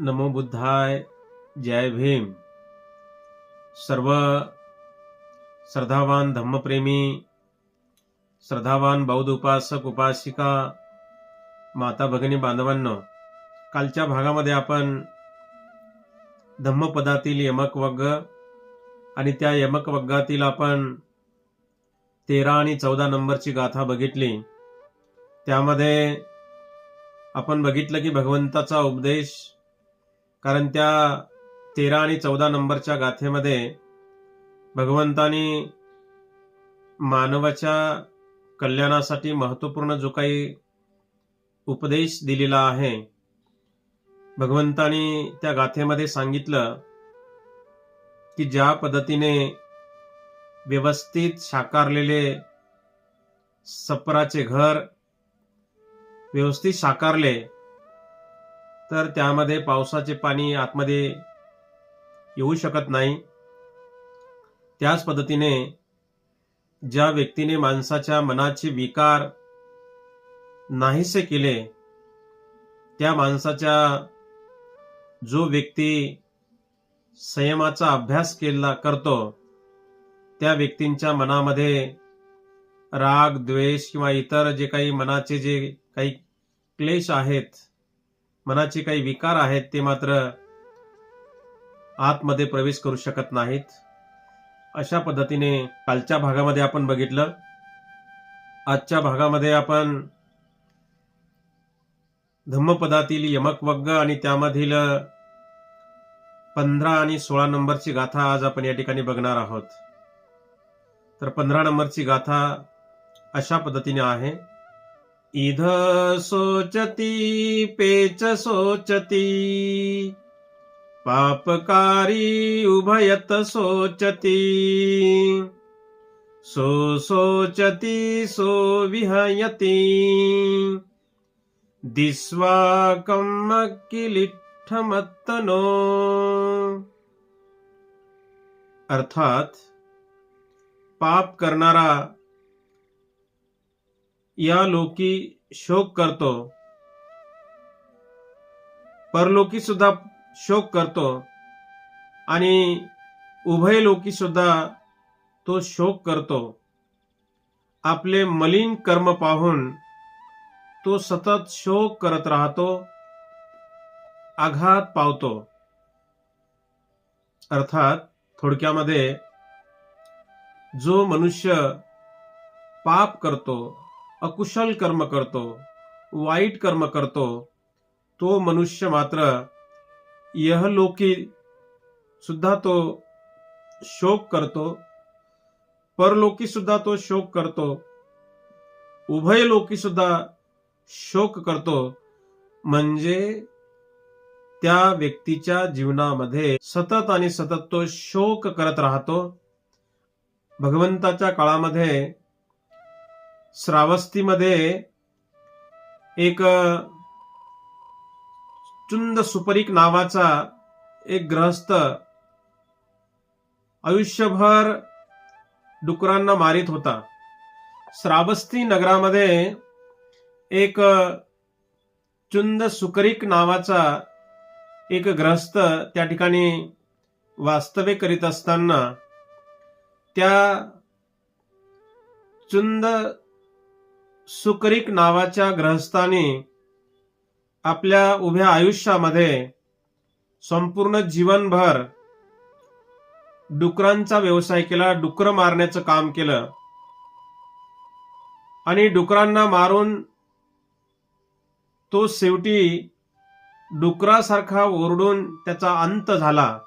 नमो बुद्धाय जय भीम। सर्व श्रद्धावान धम्मप्रेमी श्रद्धावान बौद्ध उपासक उपासिका माता भगिनी बांधवांनो कालच्या भागामध्ये आपण धम्मपदातील यमक वग्ग आणि त्या यमक वग्गातील आपण तेरा आणि चौदा नंबरची गाथा बघितली. त्यामध्ये आपण बघितलं की भगवंताचा उपदेश कारण त्या तेरा आणि चौदा नंबरच्या गाथेमध्ये भगवंतानी मानवाच्या कल्याणासाठी महत्त्वपूर्ण जो काही उपदेश दिलेला आहे भगवंतानी त्या गाथेमध्ये सांगितलं की ज्या पद्धतीने व्यवस्थित साकारलेले सपराचे घर व्यवस्थित साकारले तर त्यामध्ये पावसाचे पाणी आतमध्ये येऊ शकत नाही. त्याच पद्धतीने ज्या व्यक्तीने माणसाच्या मनाचे विकार नाहीसे केले त्या माणसाच्या जो व्यक्ती संयमाचा अभ्यास केला करतो त्या व्यक्तींच्या मनामध्ये राग द्वेष किंवा इतर जे काही मनाचे जे काही क्लेश आहेत मनाचे काही विकार आहेत ते मात्र आतमध्ये प्रवेश करू शकत नाहीत. अशा पद्धतीने कालच्या भागामध्ये आपण बघितलं. आजच्या भागामध्ये आपण धम्मपदातील यमकवग्ग आणि त्यामधील पंधरा आणि सोळा नंबरची गाथा आज आपण या ठिकाणी बघणार आहोत. तर पंधरा नंबरची गाथा अशा पद्धतीने आहे. इध सोचती, पेच सोचती। पापकारी उभयत सोचती। सो सोचती, सो विहयती। दिस्वाकम किलिठमत्तनो अर्थात, पाप करणारा या लोकी शोक करतो. परलोकी सुद्धा शोक करतो. आणि उभय लोकी सुद्धा तो शोक करतो. आपले मलिन कर्म पाहून तो सतत शोक करत राहतो आघात पावतो. अर्थात थोडक्यामध्ये जो मनुष्य पाप करतो अकुशल कर्म करतो वाईट कर्म करतो तो मनुष्य मात्र यहलोकी सुद्धा तो शोक करतो परलोकी सुद्धा तो शोक करतो उभय लोकी सुद्धा शोक करतो म्हणजे त्या व्यक्तीच्या जीवनामध्ये सतत आणि सतत तो शोक करत राहतो. भगवंताच्या काळामध्ये श्रावस्तीमध्ये एक चुंद सुपरिक नावाचा एक ग्रहस्थ आयुष्यभर डुकरांना मारित होता. श्रावस्ती नगरामध्ये एक चुंद सुकरिक नावाचा एक ग्रहस्थ त्या ठिकाणी वास्तव्य करीत असताना त्या चुंद सुकरिक नावाच्या ग्रहस्थाने आपल्या उभ्या आयुष्यामध्ये संपूर्ण जीवनभर डुकरांचा व्यवसाय केला डुकर मारण्याचं काम केलं. आणि डुकरांना मारून तो शेवटी डुकरासारखा ओरडून त्याचा अंत झाला.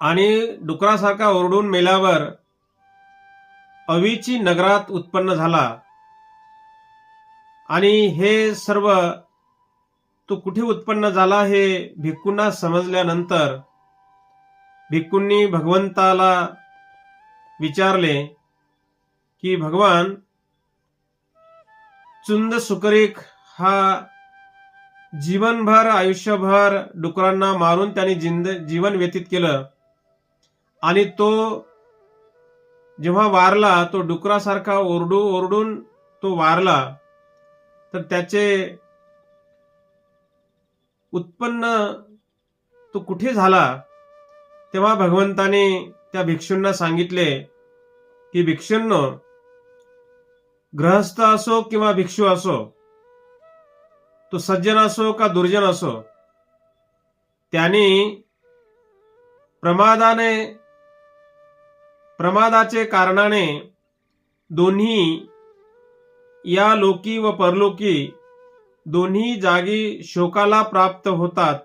आणि डुकरासारखा ओरडून मेल्यावर अवीची नगरात उत्पन्न झाला. आणि हे सर्व तो कुठे उत्पन्न झाला हे भिक्कूंना समजल्यानंतर भिक्कूंनी भगवंताला विचारले की भगवान चुंद सुकरिक हा जीवनभर आयुष्यभर डुकरांना मारून त्यांनी जिंद जीवन व्यतीत केलं. आणि तो जेव्हा वारला तो डुकरासारखा ओरडू ओरडून तो वारला. तर त्याचे उत्पन्न तो कुठे झाला? तेव्हा भगवंताने त्या भिक्षूंना सांगितले की भिक्षूंनो ग्रहस्थ असो किंवा भिक्षू असो तो सज्जन असो का दुर्जन असो त्यांनी प्रमादाने प्रमादाचे कारणाने दोन्ही या लोकी व परलोकी दोन्ही जागी शोकाला प्राप्त होतात.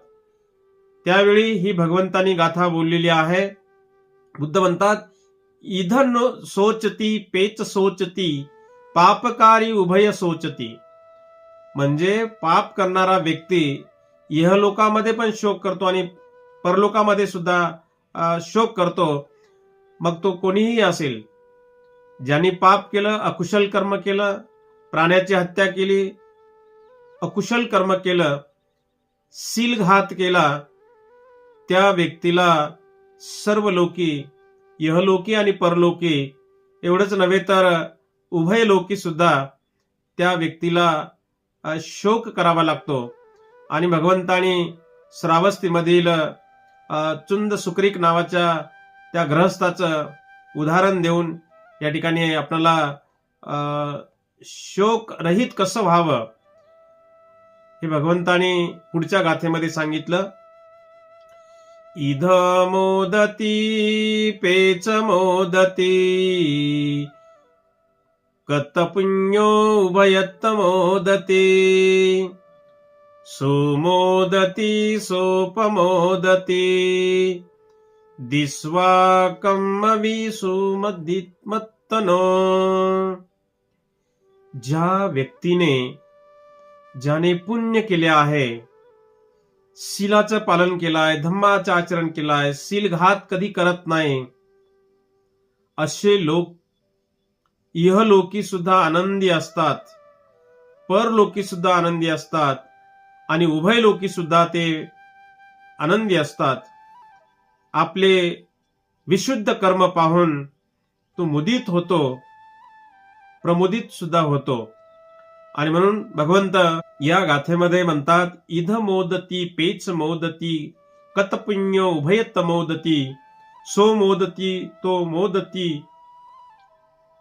त्यावेळी ही भगवंतानी गाथा बोललेली आहे. बुद्ध म्हणतात इधन सोचती पेच सोचती पापकारी उभय सोचती. म्हणजे पाप करणारा व्यक्ती इहलोकामध्ये पण शोक करतो आणि परलोकामध्ये सुद्धा शोक करतो. मग तो कोणीही असेल ज्यांनी पाप केलं अकुशल कर्म केलं प्राण्याची हत्या केली अकुशल कर्म केलं सीलघात केला त्या व्यक्तीला सर्व लोकी यहलोकी आणि परलोकी एवढंच नव्हे तर उभय लोकी सुद्धा त्या व्यक्तीला शोक करावा लागतो. आणि भगवंतानी श्रावस्तीमधील चुंद सुक्रिक नावाच्या त्या ग्रहस्थाचं उदाहरण देऊन या ठिकाणी आपल्याला शोक रहित कसं व्हावं? हे भगवंतानी पुढच्या गाथेमध्ये सांगितलं. इध मोदती पेच मोदती कतपुण्यो उभयत्त मोदती सुमोदती सोपमोदती दिस्वाकम्मवि सुमदित्मत्तनो ज्या व्यक्तीने ज्याने पुण्य केले आहे शिलाचं पालन केलं आहे धम्माचं आचरण केलं आहे सीलघात कधी करत नाही असे लोक इहलोकी सुद्धा आनंदी असतात परलोकी सुद्धा आनंदी असतात आणि उभय लोकी सुद्धा ते आनंदी असतात. आपले विशुद्ध कर्म पाहून तो मुदित होतो. प्रमोदित सुद्धा होतो. आणि म्हणून भगवंत या गाथेमध्ये म्हणतात इध मोदती पेच मोदती कतपुण्य उभयत मोदती सो मोदती तो मोदती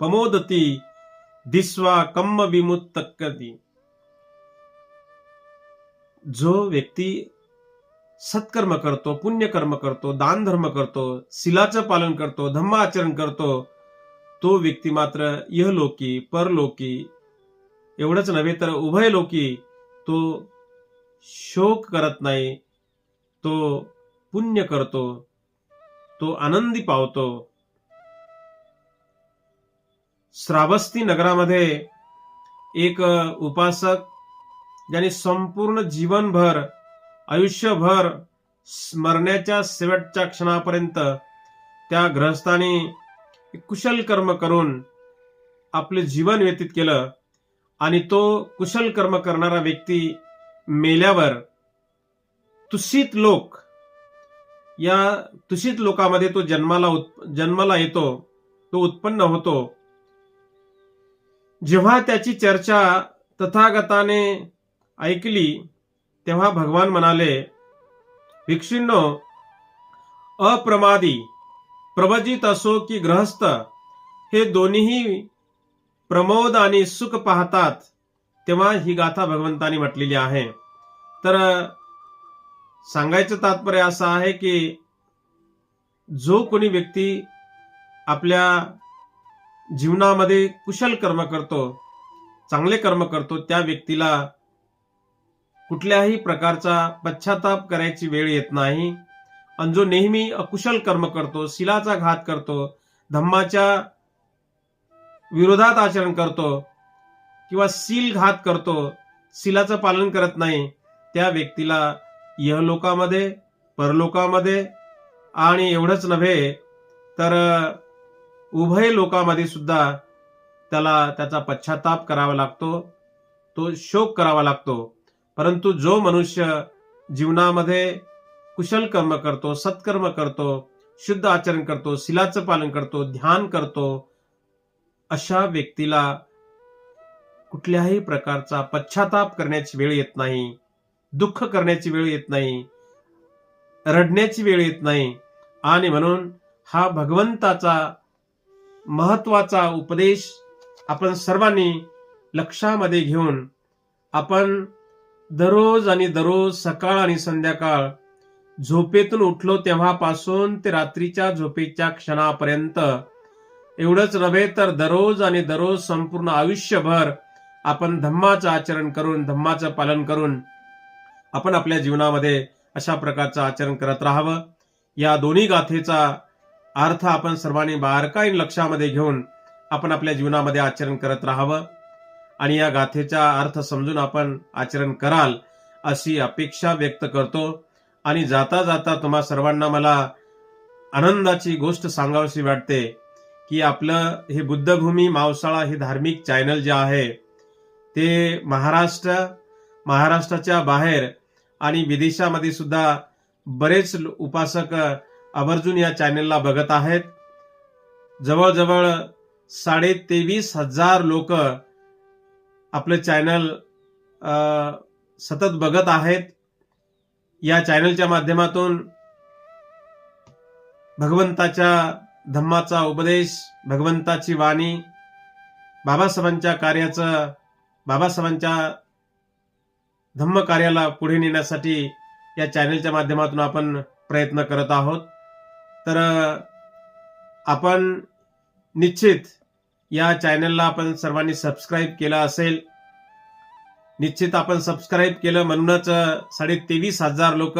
पमोदती दिस्वा कम्म विमुत्तकती जो व्यक्ती सत्कर्म करतो पुण्यकर्म करतो दान धर्म करतो शिलाचं पालन करतो धम्म आचरण करतो तो व्यक्ती मात्र यहलोकी परलोकी एवढंच नव्हे तर उभय लोकी तो शोक करत नाही तो पुण्य करतो तो आनंदी पावतो. श्रावस्ती नगरामध्ये एक उपासक ज्याने संपूर्ण जीवनभर आयुष्यभर मरण्याच्या शेवटच्या क्षणापर्यंत त्या ग्रहस्थाने कुशल कर्म करून आपलं जीवन व्यतीत केलं आणि तो कुशल कर्म करणारा व्यक्ती मेल्यावर तुषित लोक या तुषित लोकामध्ये तो जन्माला उत- जन्माला येतो तो उत्पन्न होतो. जेव्हा त्याची चर्चा तथागताने ऐकली तेव्हा भगवान म्हणाले भिक्षूंनो अप्रमादी प्रभजित असो की ग्रहस्थ हे दोन्हीही प्रमोद आणि सुख पाहतात तेव्हा ही गाथा भगवंतानी म्हटलेली आहे. तर सांगायचं तात्पर्य असं आहे की जो कोणी व्यक्ती आपल्या जीवनामध्ये कुशल कर्म करतो चांगले कर्म करतो त्या व्यक्तीला कुठल्याही प्रकारचा पश्चाताप करायची वेळ येत नाही. आणि जो नेहमी अकुशल कर्म करतो शिलाचा घात करतो धम्माच्या विरोधात आचरण करतो किंवा सील घात करतो शिलाचं पालन करत नाही त्या व्यक्तीला यहलोकामध्ये परलोकामध्ये आणि एवढंच नव्हे तर उभय लोकामध्ये सुद्धा त्याला त्याचा पश्चाताप करावा लागतो तो शोक करावा लागतो. परंतु जो मनुष्य जीवनामध्ये कुशल कर्म करतो सत्कर्म करतो शुद्ध आचरण करतो शिलाचं पालन करतो ध्यान करतो अशा व्यक्तीला कुठल्याही प्रकारचा पश्चाताप करण्याची वेळ येत नाही दुःख करण्याची वेळ येत नाही रडण्याची वेळ येत नाही. आणि म्हणून हा भगवंताचा महत्त्वाचा उपदेश आपण सर्वांनी लक्षामध्ये घेऊन आपण दररोज आणि दररोज सकाळ आणि संध्याकाळ झोपेतून उठलो तेव्हापासून ते रात्रीच्या झोपेच्या क्षणापर्यंत. एवढंच नव्हे तर दररोज आणि दररोज संपूर्ण आयुष्यभर आपण धम्माचं आचरण करून धम्माचं पालन करून आपण आपल्या जीवनामध्ये अशा प्रकारचं आचरण करत राहावं. या दोन्ही गाथेचा अर्थ आपण सर्वांनी बारकाईन लक्षामध्ये घेऊन आपण आपल्या जीवनामध्ये आचरण करत राहावं. आणि या गाथेचा अर्थ समजून आपण आचरण कराल अशी अपेक्षा व्यक्त करतो. आणि जाता जाता तुम्हा सर्वांना मला आनंदाची गोष्ट सांगावीशी वाटते की आपलं हे बुद्धभूमी मावसाळा हे धार्मिक चॅनल जे आहे ते महाराष्ट्र महाराष्ट्राच्या बाहेर आणि विदेशामध्ये सुद्धा बरेच उपासक आवर्जून या चॅनलला बघत आहेत. जवळजवळ साडे तेवीस हजार लोक आपलं चॅनल सतत बघत आहेत. या चॅनलच्या माध्यमातून भगवंताच्या धम्माचा उपदेश भगवंताची वाणी बाबासाहेबांच्या कार्याचं बाबासाहेबांच्या धम्म कार्याला पुढे नेण्यासाठी या चॅनलच्या माध्यमातून आपण प्रयत्न करत आहोत. तर आपण निश्चित या चॅनलला आपण सर्वांनी सबस्क्राईब केलं असेल निश्चित आपण सबस्क्राईब केलं म्हणूनच साडे तेवीस हजार लोक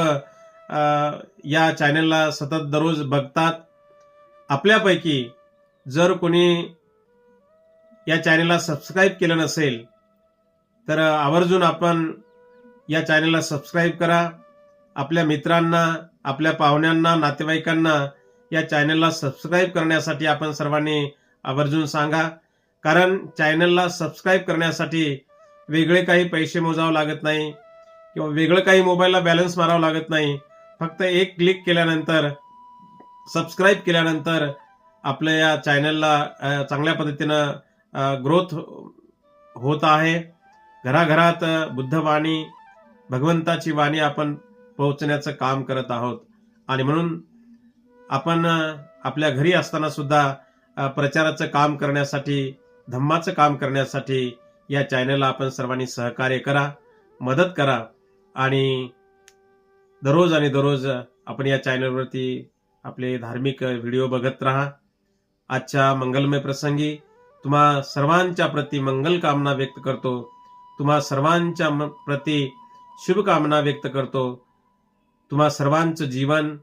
या चॅनलला सतत दररोज बघतात. आपल्यापैकी जर कोणी या चॅनलला सबस्क्राईब केलं नसेल तर आवर्जून आपण या चॅनलला सबस्क्राईब करा. आपल्या मित्रांना आपल्या पाहुण्यांना नातेवाईकांना या चॅनलला सबस्क्राईब करण्यासाठी आपण सर्वांनी आवर्जून सांगा. कारण चॅनलला सबस्क्राईब करण्यासाठी वेगळे काही पैसे मोजावं लागत नाही किंवा वेगळं काही मोबाईलला बॅलन्स मारावं लागत नाही. फक्त एक क्लिक केल्यानंतर सबस्क्राईब केल्यानंतर आपल्या या चॅनलला चांगल्या पद्धतीनं ग्रोथ होत आहे. घराघरात बुद्धवाणी भगवंताची वाणी आपण पोहोचण्याचं काम करत आहोत. आणि म्हणून आपण आपल्या घरी असताना सुद्धा प्रचाराचं काम करण्यासाठी धम्माचं काम करण्यासाठी या चॅनलला आपण सर्वांनी सहकार्य करा मदत करा आणि दररोज आणि दररोज आपण या चॅनलवरती आपले धार्मिक व्हिडिओ बघत राहा. आजच्या मंगलमय प्रसंगी तुम्हा सर्वांच्या प्रती मंगल कामना व्यक्त करतो. तुम्हा सर्वांच्या म- प्रती शुभकामना व्यक्त करतो. तुम्हा सर्वांचं जीवन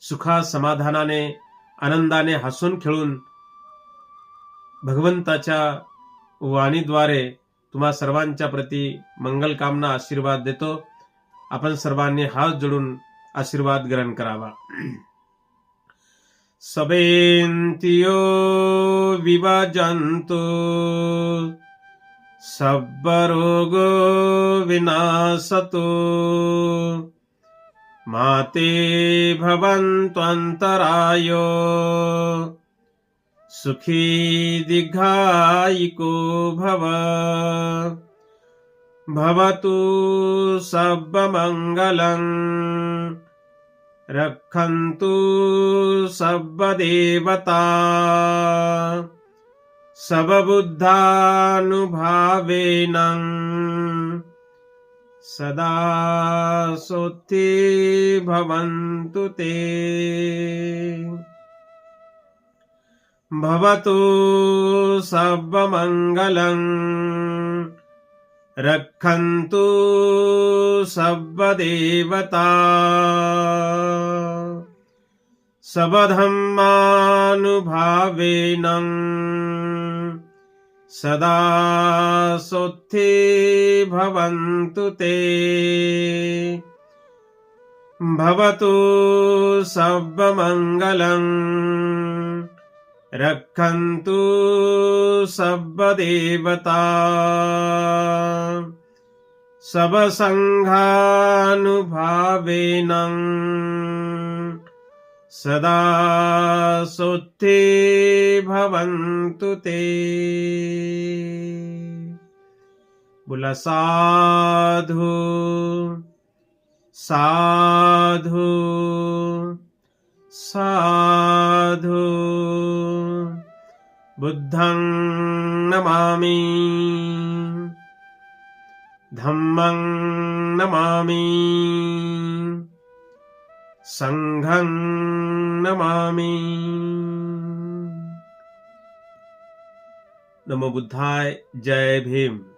सुखा समाधानाने आनंदाने हसून खेळून भगवंताच्या वाणीद्वारे तुम्हा सर्वांच्या प्रती मंगल कामना आशीर्वाद देतो. आपण सर्वांनी हात जोडून आशीर्वाद ग्रहण करावा. सबेंतियो विभाजन्तु सब्बरोगो विनाशतो माते भवन्त्वन्तरायो सुखी दीर्घायिको भव। भवतु सब्बमङ्गलम् रक्षन्तु सब्बदेवता सबबुद्धानुभावेन सदा सोत्थे भवन्तु ते भवतु सब्बमङ्गलम् रक्षन्तु सब्बदेवता सबधम्मानुभावेन सदा सोत्थे भवन्तु ते। भवतु सब्बमङ्गलम् रक्षन्तु सर्वदेवता सबसङ्घानुभावेन सदा सोत्थे भवन्तु ते। बुलसाधु साधु साधु साधु। बुद्धं नमामि। धम्मं नमामि। सङ्घं नमामि। नमो बुद्धाय जय भीम।